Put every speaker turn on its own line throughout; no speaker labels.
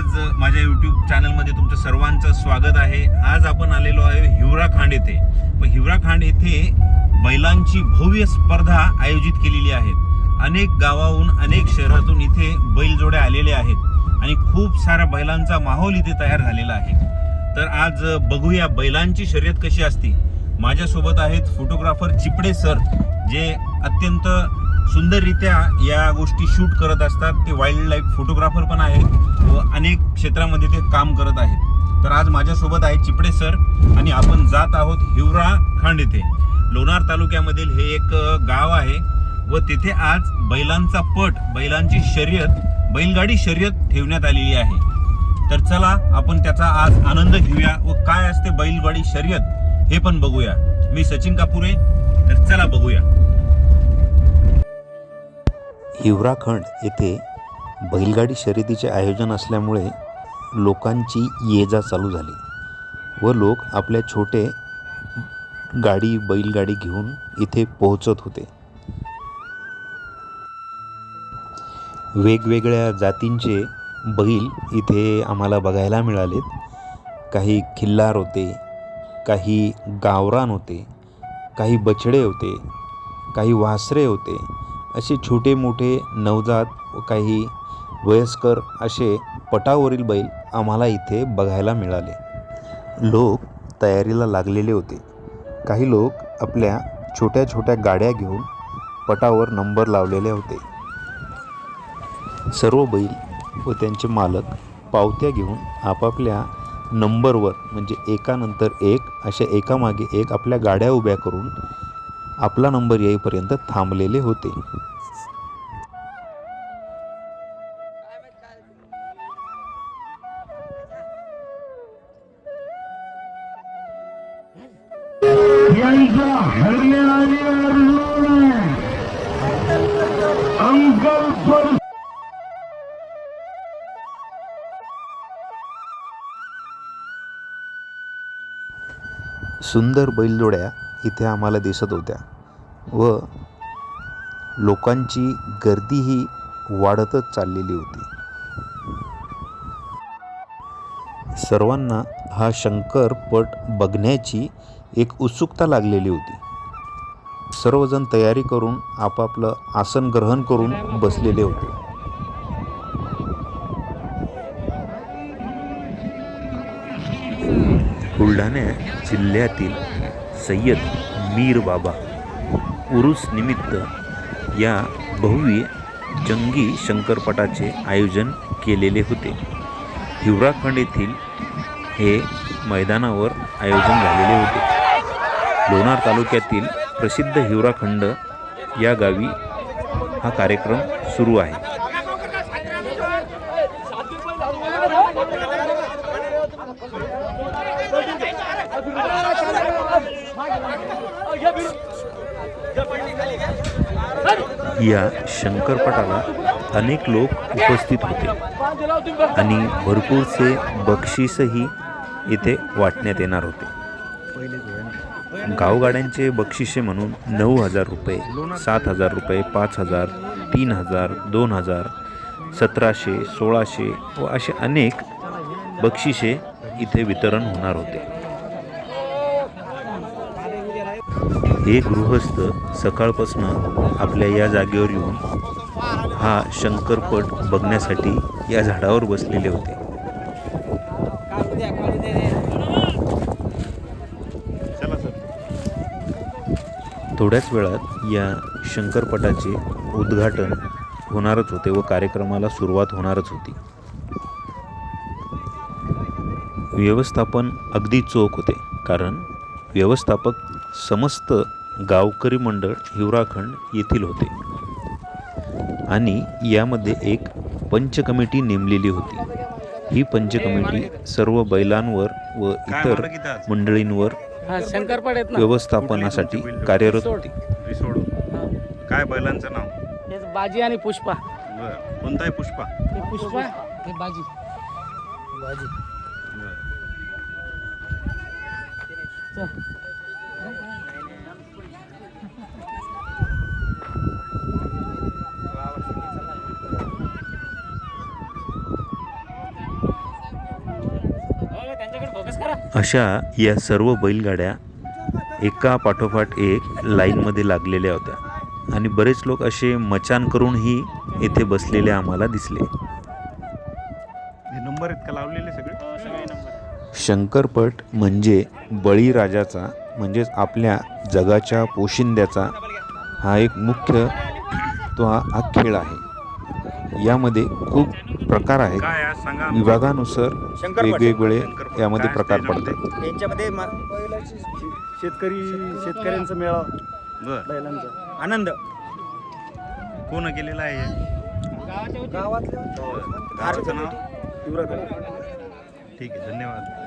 आज माझ्या यूट्यूब चॅनलमध्ये तुमचं सर्वांचं स्वागत आहे. आज आपण आलेलो आहे हिवराखांड येथे. पण हिवराखांड येथे बैलांची भव्य स्पर्धा आयोजित केलेली आहे. अनेक गावाहून अनेक शहरातून इथे बैलजोड्या आलेल्या आहेत आणि खूप साऱ्या बैलांचा माहोल इथे तयार झालेला आहे. तर आज बघूया बैलांची शर्यत कशी असते. माझ्यासोबत आहेत फोटोग्राफर चिपडे सर जे अत्यंत सुंदररित्या या गोष्टी शूट करत असतात. ते वाईल्ड लाईफ फोटोग्राफर पण आहेत व अनेक क्षेत्रामध्ये ते काम करत आहेत. तर आज माझ्यासोबत आहे चिपडे सर आणि आपण जात आहोत हिवरा खांड येथे. लोणार तालुक्यामधील हे एक गाव आहे व तिथे आज बैलांचा पट बैलांची शर्यत बैलगाडी शर्यत ठेवण्यात आलेली आहे. तर चला आपण त्याचा आज आनंद घेऊया व काय असते बैलगाडी शर्यत हे पण बघूया. मी सचिन कापुरे तर चला बघूया.
हिवराखंड येथे बैलगाडी शर्यतीचे आयोजन असल्यामुळे लोकांची ये जा चालू झाली व लोक आपल्या छोटे गाडी बैलगाडी घेऊन इथे पोहोचत होते. वेगवेगळ्या जातींचे बैल इथे आम्हाला बघायला मिळालेत. काही खिल्लार होते काही गावरान होते काही बछडे होते काही वासरे होते. असे छोटे मोठे नवजात व काही वयस्कर असे पटावरील बैल आम्हाला इथे बघायला मिळाले. लोक तयारीला लागलेले होते. काही लोक आपल्या छोट्या छोट्या गाड्या घेऊन पटावर नंबर लावलेले होते. सर्व बैल व त्यांचे मालक पावत्या घेऊन आपापल्या नंबरवर म्हणजे एकानंतर एक अशा एकामागे एक आपल्या गाड्या उभ्या करून आपला नंबर येईपर्यंत थांबलेले होते. सुंदर बैलजोड्या इथे आम्हाला दिसत होत्या. व लोकांची गर्दीही वाढतच चाललेली होती. सर्वांना हा शंकर पट बघण्याची एक उत्सुकता लागलेली होती. सर्वजण तयारी करून आपापलं आसन ग्रहण करून बसलेले होते. बुलढाणा जिल्ह्यातील सय्यद मीर बाबा उरुस निमित्त या भव्य जंगी शंकरपटाचे आयोजन केलेले होते. हिवराखंड येथील हे मैदानावर आयोजन झालेले होते. लोणार तालुक्यातील प्रसिद्ध हिवराखंड या गावी हा कार्यक्रम सुरू आहे. या शंकरपटाला अनेक लोक उपस्थित होते. आणि भरपूरसे बक्षीसही इथे वाटण्यात येणार होते. गावगाड्यांचे बक्षिसे म्हणून नऊ हजार रुपये सात हजार रुपये पाच हजार तीन हजार दोन हजार सतराशे सोळाशे व असे अनेक बक्षिसे इथे वितरण होणार होते. हे गृहस्थ सकाळपासून आपल्या या जागेवर येऊन हा शंकरपट बघण्यासाठी या झाडावर बसलेले होते. थोड्याच वेळात या शंकरपटाचे उद्घाटन होणारच होते व कार्यक्रमाला सुरुवात होणारच होती. व्यवस्थापन अगदी चोख होते कारण व्यवस्थापक समस्त गावकरी मंडळ हिवराखंड येथील होते. आणि यामध्ये एक पंच कमिटी नेमलेली होती. ही पंच कमिटी सर्व बैलांवर व इतर? मंडळींवर व्यवस्थापनासाठी? कार्यरत होती.
काय बैलांचं नाव?
बाजी आणि पुष्पा.
कोणता आहे पुष्पा?
हे पुष्पा? हे बाजी. बाजी
अशा या सर्व बैलगाड्या एका पाठोपाठ एक लाईनमध्ये लागलेल्या होत्या. आणि बरेच लोक असे मचान करूनही येथे बसलेले आम्हाला दिसले.
हे नंबर लावलेले सगळे?
शंकरपट म्हणजे बळीराजाचा म्हणजेच आपल्या जगाच्या पोशिंद्याचा हा एक मुख्य तो हा हा खेळ आहे. यामध्ये खूप प्रकार आहेत
काय आज सांगा.
विभागानुसार. वेगवेगळे. यामध्ये प्रकार पडतात.
यांच्यामध्ये शेतकरी शेतकऱ्यांचा मेळा. बैलांचा. आनंद.
कोण केलेला आहे? हे? नाव?
युवराकडे.
ठीक आहे धन्यवाद.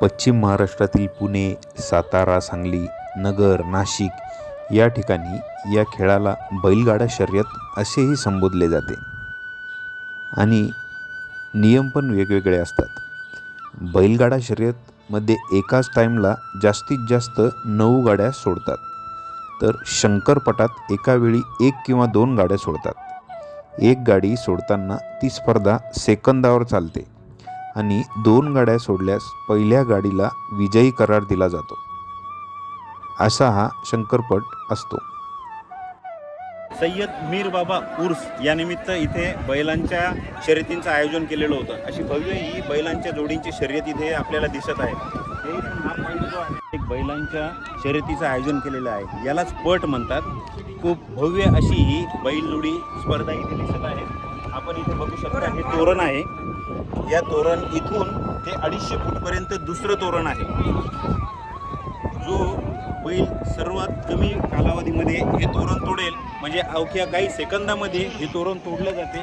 पश्चिम महाराष्ट्रातील पुणे सातारा सांगली नगर नाशिक या ठिकाणी या खेळाला बैलगाडा शर्यत असेही संबोधले जाते. आणि नियम पण वेगवेगळे असतात. बैलगाडा शर्यतमध्ये एकाच टाईमला जास्तीत जास्त नऊ गाड्या सोडतात. तर शंकरपटात एका वेळी एक किंवा दोन गाड्या सोडतात. एक गाडी सोडताना ती स्पर्धा सेकंदावर चालते. आणि दोन गाड्या सोडल्यास पहिल्या गाडीला विजयी करार दिला जातो. असा हा शंकरपट असतो.
सय्यद मीर बाबा उर्स यानिमित्त इथे बैलांच्या शर्यतींचं आयोजन केलेलं होतं. अशी भव्य ही बैलांच्या जोडींची शर्यत इथे आपल्याला दिसत आहे. हे जो आहे, एक बैलांच्या शर्यतीचं आयोजन केलेलं आहे. यालाच पट म्हणतात. खूप भव्य अशी ही बैलजोडी स्पर्धा इथे दिसत आहे. आपण इथे बघू शकता हे तोरण आहे. या तोरण इथून ते अडीचशे फूटपर्यंत दुसरं तोरण आहे. जो बैल सर्वात कमी कालावधीमध्ये हे तोरण तोडेल. म्हणजे अवघ्या काही सेकंदामध्ये हे तोरण तोडलं जाते.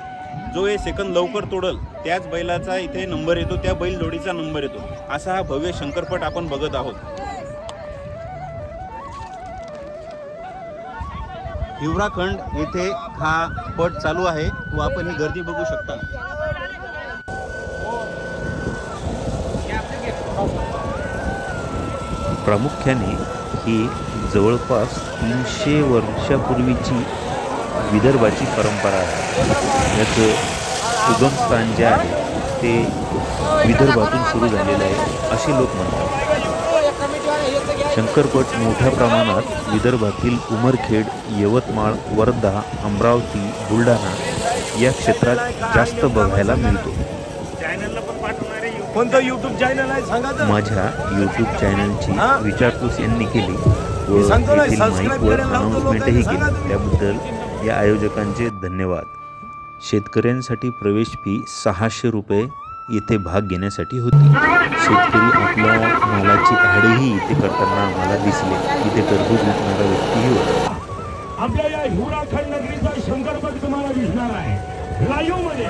जो हे सेकंद लवकर तोडल त्याच बैलाचा इथे नंबर येतो त्या बैल जोडीचा नंबर येतो. असा हा भव्य शंकरपट आपण बघत आहोत. हिवराखंड येथे हा पट चालू आहे. व आपण ही गर्दी बघू शकता.
प्रामुख्याने ही जवळपास तीनशे वर्षापूर्वीची विदर्भाची परंपरा आहे. याचं उगमस्थान जे आहे ते विदर्भातून सुरू झालेलं आहे असे लोक म्हणतात. शंकरपट मोठ्या प्रमाणात विदर्भातील उमरखेड यवतमाळ वर्धा अमरावती बुलढाणा या क्षेत्रात जास्त बघायला मिळतो.
कोणतं युट्यूब चॅनल आहे सांगा.
माझ्या यूट्यूब चॅनलची? विचारपूस यांनी केली. व माईकवर अनाऊन्समेंटही केली. त्याबद्दल या आयोजकांचे धन्यवाद. शेतकऱ्यांसाठी प्रवेश फी सहाशे रुपये येथे भाग घेण्यासाठी होती. शेतकरी आपल्या मालाची ॲडही इथे करताना आम्हाला दिसले. इथे टरबूज विकणारा व्यक्तीही होता.
आपल्या या हिवराखंड नगरीचा शंकरपट तुम्हाला दिसणार आहे. लाईव्हमध्ये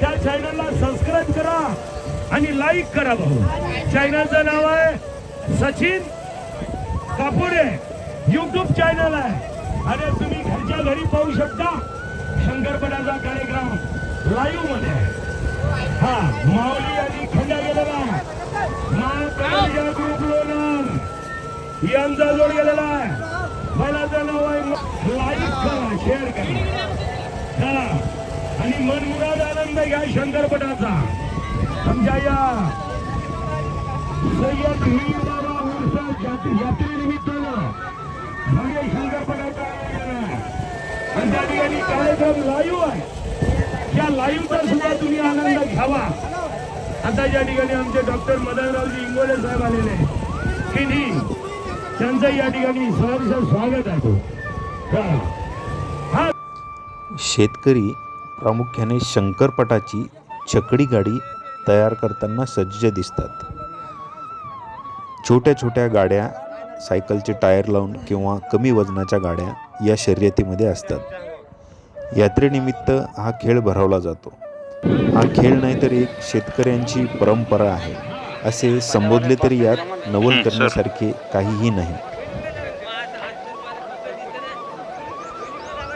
त्या चॅनलला सबस्क्राईब करा. आणि लाईक करा भाऊ. चॅनलचं नाव आहे सचिन कापुरे युट्यूब चॅनल आहे. अरे तुम्ही घरच्या घरी पाहू शकता शंकरपटाचा कार्यक्रम लाईव्हमध्ये. हा माऊली आणि खंडा गेलेला. आहे ग्रुप लोनर यांचा जोड गेलेला आहे. बैलाचं नाव आहे लाईक करा शेअर करा. चला आणि मनमुराद आनंद घ्या शंकरपटाचा. आमच्या सय्यद मीर बाबा उर्स यात्रेनिमित्तानं भव्य शंकरपटाचा आणि त्या ठिकाणी कार्यक्रम लाईव्ह आहे. या लाईव्हचा सुद्धा तुम्ही आनंद घ्यावा. आता या ठिकाणी आमचे डॉक्टर मदनरावजी इंगोले साहेब आलेले आहेत. की नाही त्यांचं या ठिकाणी सहर्ष स्वागत आहे. हा.
शेतकरी प्रामुख्याने शंकरपटाची छकडी गाडी तयार करताना सज्ज दिसतात. छोट्या छोट्या गाड्या सायकलचे टायर लावून किंवा कमी वजनाच्या गाड्या या शर्यतीमध्ये असतात. यात्रेनिमित्त हा खेळ भरवला जातो. हा खेळ नाही तर एक शेतकऱ्यांची परंपरा आहे. असे संबोधले तरी यात नवल करण्यासारखे काहीही नाही.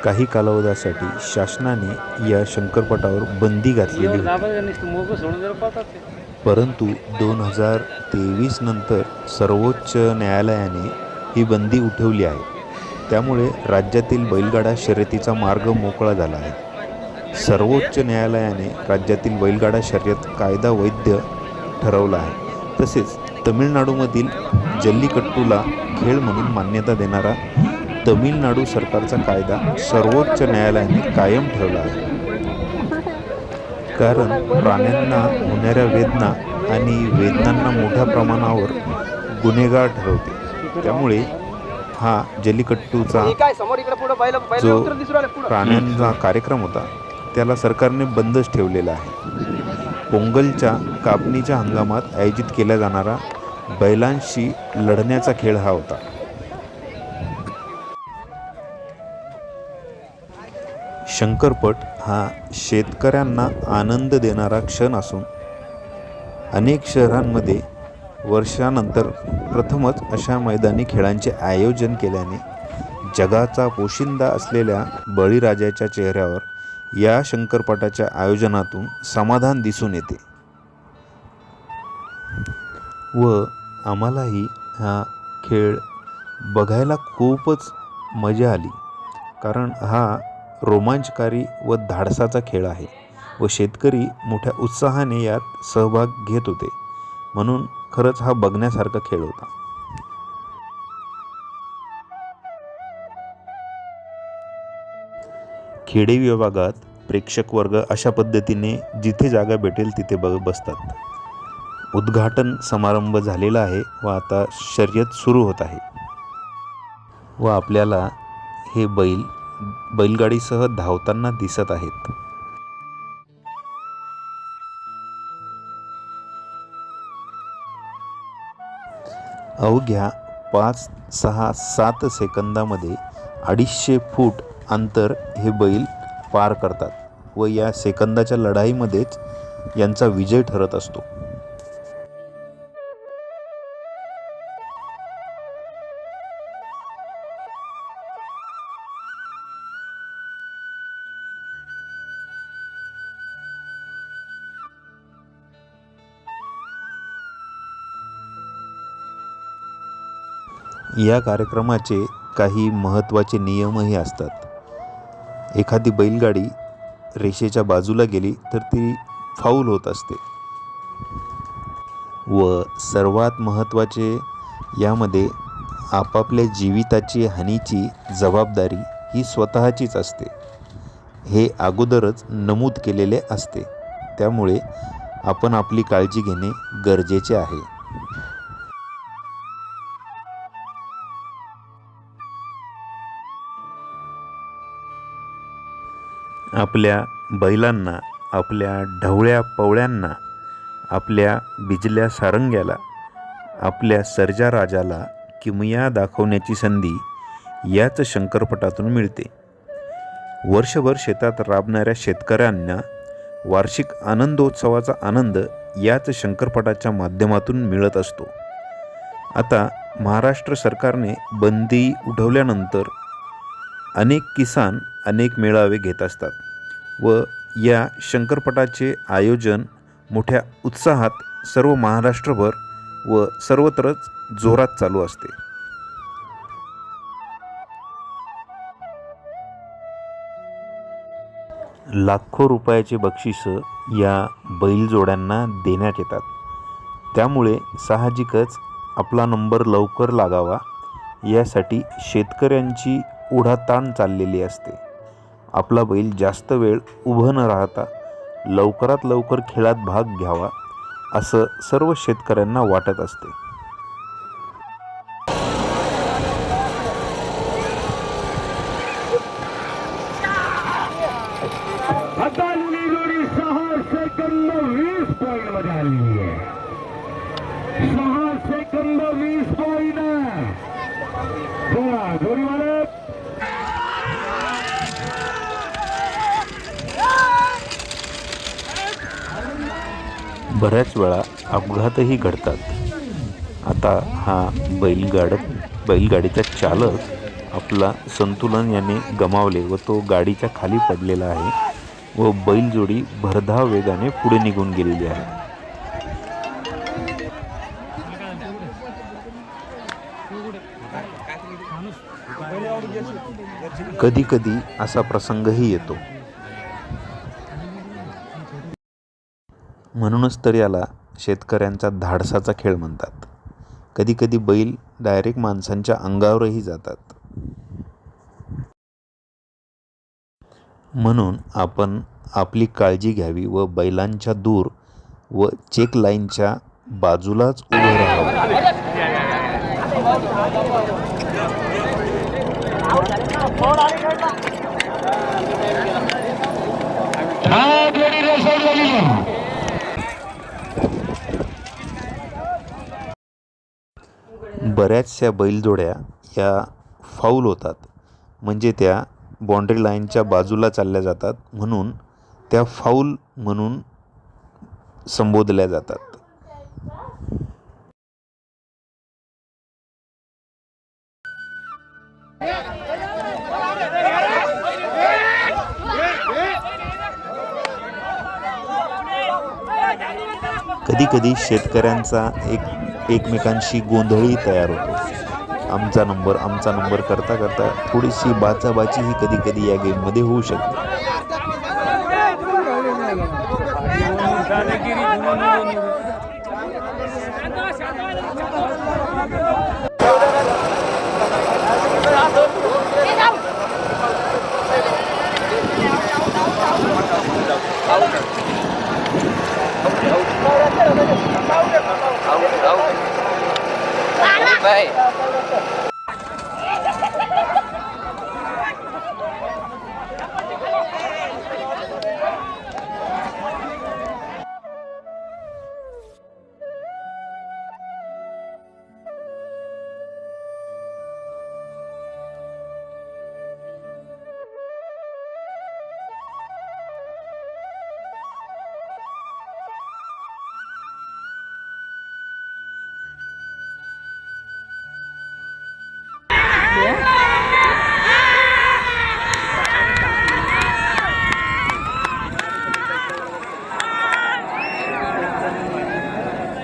काही कालावधीसाठी शासनाने या शंकरपटावर बंदी घातलेली होती. परंतु दोन हजार तेवीस नंतर सर्वोच्च न्यायालयाने ही बंदी उठवली आहे. त्यामुळे राज्यातील बैलगाडा शर्यतीचा मार्ग मोकळा झाला आहे. सर्वोच्च न्यायालयाने राज्यातील बैलगाडा शर्यत कायदा वैध ठरवला आहे. तसेच तमिळनाडूमधील जल्लीकट्टूला खेळ म्हणून मान्यता देणारा तमिळनाडू सरकारचा कायदा सर्वोच्च न्यायालयाने कायम ठेवला आहे. कारण प्राण्यांना होणाऱ्या वेदना आणि वेदनांना मोठ्या प्रमाणावर गुन्हेगार ठरवते. त्यामुळे हा
जलीकट्टूचा
जो प्राण्यांचा कार्यक्रम होता त्याला सरकारने बंदच ठेवलेला आहे. पोंगलच्या कापणीच्या हंगामात आयोजित केला जाणारा बैलांशी लढण्याचा खेळ हा होता. शंकरपट हा शेतकऱ्यांना आनंद देणारा क्षण असून अनेक शहरांमध्ये वर्षानंतर प्रथमच अशा मैदानी खेळांचे आयोजन केल्याने जगाचा पोशिंदा असलेल्या बळीराजाच्या चेहऱ्यावर या शंकरपटाच्या आयोजनातून समाधान दिसून येते. व आम्हालाही हा खेळ बघायला खूपच मजा आली कारण हा रोमांचकारी व धाडसाचा खेळ आहे व शेतकरी मोठ्या उत्साहाने यात सहभाग घेत होते. म्हणून खरंच हा बघण्यासारखा खेळ होता. खेडे विभागात प्रेक्षक वर्ग अशा पद्धतीने जिथे जागा भेटेल तिथे बघ बसतात. उद्घाटन समारंभ झालेला आहे व आता शर्यत सुरू होत आहे. व आपल्याला हे बैल बैलगाडीसह धावताना दिसत आहेत. अवघ्या पाच सहा सात सेकंदामध्ये अडीचशे फूट अंतर हे बैल पार करतात व या सेकंदाच्या लढाईमध्येच यांचा विजय ठरत असतो. या कार्यक्रमाचे काही महत्त्वाचे नियमही असतात. एखादी बैलगाडी रेषेच्या बाजूला गेली तर ती फाऊल होत असते. व सर्वात महत्त्वाचे यामध्ये आपापल्या जीविताची हानीची जबाबदारी ही स्वतःचीच असते. हे अगोदरच नमूद केलेले असते. त्यामुळे आपण आपली काळजी घेणे गरजेचे आहे. आपल्या बैलांना आपल्या ढवळ्या पवळ्यांना आपल्या बिजल्या सारंग्याला आपल्या सर्जा राजाला किमया दाखवण्याची संधी याच शंकरपटातून मिळते. वर्षभर शेतात राबणाऱ्या शेतकऱ्यांना वार्षिक आनंदोत्सवाचा आनंद याच शंकरपटाच्या माध्यमातून मिळत असतो. आता महाराष्ट्र सरकारने बंदी उठवल्यानंतर अनेक किसान अनेक मेळावे घेत असतात. व या शंकरपटाचे आयोजन मोठ्या उत्साहात सर्व महाराष्ट्रभर व सर्वत्रच जोरात चालू असते. लाखो रुपयाचे बक्षिसं या बैलजोड्यांना देण्यात येतात. त्यामुळे साहजिकच आपला नंबर लवकर लागावा यासाठी शेतकऱ्यांची ओढाताण चाललेली असते. आपला बैल जास्त वेळ उभं न राहता लवकरात लवकर खेळात भाग घ्यावा असं सर्व शेतकऱ्यांना वाटत असते. बऱ्याच वेळा अपघातही घडतात. आता हा बैलगाड बैलगाडीचा चालक आपला संतुलन याने गमावले व तो गाडीच्या खाली पडलेला आहे व बैलजोडी भरधाव वेगाने पुढे निघून गेलेली आहे. कधी कधी असा प्रसंगही येतो. म्हणूनच तर याला शेतकऱ्यांचा धाडसाचा खेळ म्हणतात. कधीकधी बैल डायरेक्ट माणसांच्या अंगावरही जातात. म्हणून आपण आपली काळजी घ्यावी व बैलांच्या दूर व चेक लाईनच्या बाजूलाच उभे राहावं. बऱ्याचशा बैलजोड्या या फाऊल होतात. म्हणजे त्या बाँड्री लाईनच्या बाजूला चालल्या जातात. म्हणून त्या फाऊल म्हणून संबोधल्या जातात. कधीकधी शेतकऱ्यांचा एक एकमेकांशी गोंधळही तयार होतो. आमचा नंबर आमचा नंबर करता करता थोडीशी बाचाबाचीही कधी कधी या गेममध्ये होऊ शकते.
ભાઈ.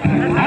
Thank you.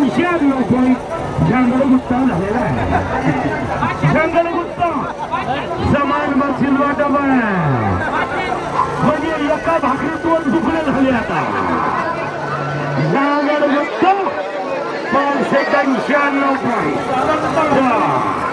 अतिशय आदिवासी जंगलगुप्त झालेला आहे. जंगलगुप्त! समान मशील वाटपण म्हणजे एका भाकरीतून दुखणे झाले आता जंगलगुप्त! पण सेकंड शहाण्णव पॉईंट